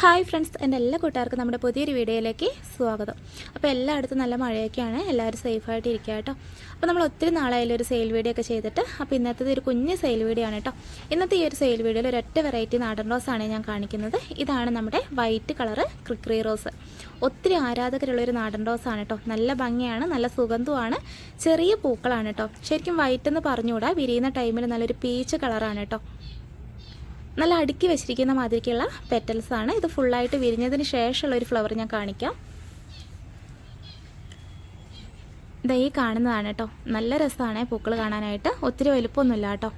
Hi friends എന്റെ എല്ലാ കൂട്ടുകാർക്കും നമ്മുടെ പുതിയൊരു വീഡിയോയിലേക്ക് സ്വാഗതം. അപ്പോൾ എല്ലായിടത്തും നല്ല മഴയൊക്കെയാണ് എല്ലാവരും സേഫായിട്ട് ഇരിക്കുക കേട്ടോ. അപ്പോൾ നമ്മൾ ഒത്തിരി നാളായാലും ഒരു സെയിൽ വീഡിയോ ഒക്കെ ചെയ്തിട്ട് അപ്പോൾ ഇന്നത്തെ ഒരു കുഞ്ഞ് സെയിൽ വീഡിയോ ആണ് കേട്ടോ. ഇന്നത്തെ ഈ ഒരു സെയിൽ വീഡിയോയിൽ ഒരൊറ്റ വെറൈറ്റി നാടൻ റോസാണ് ഞാൻ കാണിക്കുന്നത്. ഇതാണ് നമ്മുടെ വൈറ്റ് കളറ് ക്രിക്രി റോസ്. ഒത്തിരി ആരാധകരുള്ള ഒരു നാടൻ റോസാണ് കേട്ടോ. നല്ല ഭംഗിയാണ് നല്ല സുഗന്ധമാണ് ചെറിയ പൂക്കളാണ് കേട്ടോ. ശരിക്കും വൈറ്റ് എന്ന് പറഞ്ഞുകൂടാ വിരിയുന്ന ടൈമിൽ നല്ലൊരു പീച്ച് കളറാണ് കേട്ടോ. നല്ല അടുക്കി വെച്ചിരിക്കുന്ന മാതിരിക്കുള്ള ആണ്. ഇത് ഫുള്ളായിട്ട് വിരിഞ്ഞതിന് ശേഷമുള്ള ഒരു ഫ്ലവർ ഞാൻ കാണിക്കാം. ഇതാ ഈ കാണുന്നതാണ് കേട്ടോ നല്ല രസമാണ് പൂക്കൾ കാണാനായിട്ട്. ഒത്തിരി വലുപ്പമൊന്നുമില്ല കേട്ടോ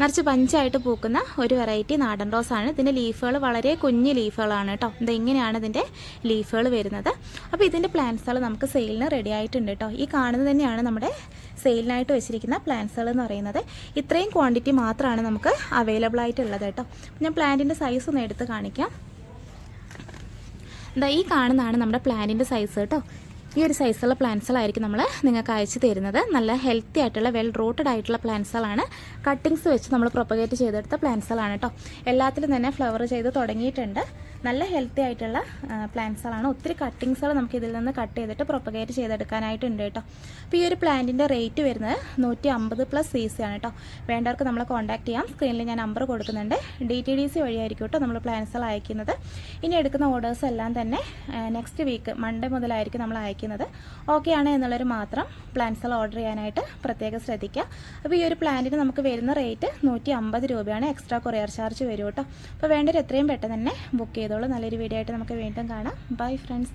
നിറച്ച് പഞ്ചായിട്ട് പൂക്കുന്ന ഒരു വെറൈറ്റി നാടൻ റോസാണ് ഇതിന്റെ ലീഫുകൾ വളരെ കുഞ്ഞ് ലീഫുകളാണ് കേട്ടോ ഇങ്ങനെയാണ് ഇതിന്റെ ലീഫുകൾ വരുന്നത്. അപ്പോൾ ഇതിന്റെ പ്ലാന്റ്സുകൾ നമുക്ക് സെയിലിന് റെഡി ആയിട്ടുണ്ട് കേട്ടോ ഈ കാണുന്നത് തന്നെയാണ് നമ്മുടെ സെയിലിനായിട്ട് വെച്ചിരിക്കുന്ന പ്ലാന്റ്സുകൾ എന്ന് പറയുന്നത്. ഇത്രയും ക്വാണ്ടിറ്റി മാത്രമാണ് നമുക്ക് അവൈലബിൾ ആയിട്ടുള്ളത് കേട്ടോ ഞാൻ പ്ലാന്റിന്റെ സൈസ് ഒന്ന് എടുത്ത് കാണിക്കാം. എന്താ ഈ കാണുന്നതാണ് നമ്മുടെ പ്ലാന്റിന്റെ സൈസ് കേട്ടോ ഈ ഒരു സൈസുള്ള പ്ലാന്റ്സുകളായിരിക്കും നമ്മൾ നിങ്ങൾക്ക് അയച്ചു തരുന്നത്. നല്ല ഹെൽത്തി ആയിട്ടുള്ള വെൽ റൂട്ടഡ് ആയിട്ടുള്ള പ്ലാന്റ്സുകളാണ് കട്ടിങ്സ് വെച്ച് നമ്മൾ പ്രൊപ്പഗേറ്റ് ചെയ്തെടുത്ത പ്ലാന്റ്സുകളാണ് കേട്ടോ എല്ലാത്തിലും തന്നെ ഫ്ലവർ ചെയ്ത് തുടങ്ങിയിട്ടുണ്ട്. നല്ല ഹെൽത്തി ആയിട്ടുള്ള പ്ലാന്റ്സുകളാണ് ഒത്തിരി കട്ടിങ്സുകൾ നമുക്ക് ഇതിൽ നിന്ന് കട്ട് ചെയ്തിട്ട് പ്രൊപ്പഗേറ്റ് ചെയ്തെടുക്കാനായിട്ടുണ്ട് കേട്ടോ. അപ്പോൾ ഈ ഒരു പ്ലാന്റിന്റെ റേറ്റ് വരുന്നത് നൂറ്റി അമ്പത് പ്ലസ് സി സി ആണ് കേട്ടോ. വേണ്ടവർക്ക് നമ്മളെ കോൺടാക്ട് ചെയ്യാം. സ്ക്രീനിൽ ഞാൻ നമ്പർ കൊടുക്കുന്നുണ്ട്. ഡി ടി ഡി സി വഴിയായിരിക്കും കേട്ടോ നമ്മൾ പ്ലാന്റ്സുകൾ അയക്കുന്നത്. ഇനി എടുക്കുന്ന ഓർഡേഴ്സ് എല്ലാം തന്നെ നെക്സ്റ്റ് വീക്ക് മൺഡേ മുതലായിരിക്കും നമ്മൾ അയക്കുന്നത്. ഓക്കെ ആണ് എന്നുള്ളൊരു മാത്രം പ്ലാന്റ്സുകൾ ഓർഡർ ചെയ്യാനായിട്ട് പ്രത്യേകം ശ്രദ്ധിക്കുക. അപ്പോൾ ഈ ഒരു പ്ലാന്റിന് നമുക്ക് വരുന്ന റേറ്റ് നൂറ്റി രൂപയാണ് എക്സ്ട്രാ കൊറിയർ ചാർജ് വരും കേട്ടോ. അപ്പോൾ വേണ്ടവർ എത്രയും പെട്ടെന്ന് തന്നെ ബുക്ക് ചെയ്തോളൂ. നല്ലൊരു വീഡിയോ ആയിട്ട് നമുക്ക് വീണ്ടും കാണാം. Bye friends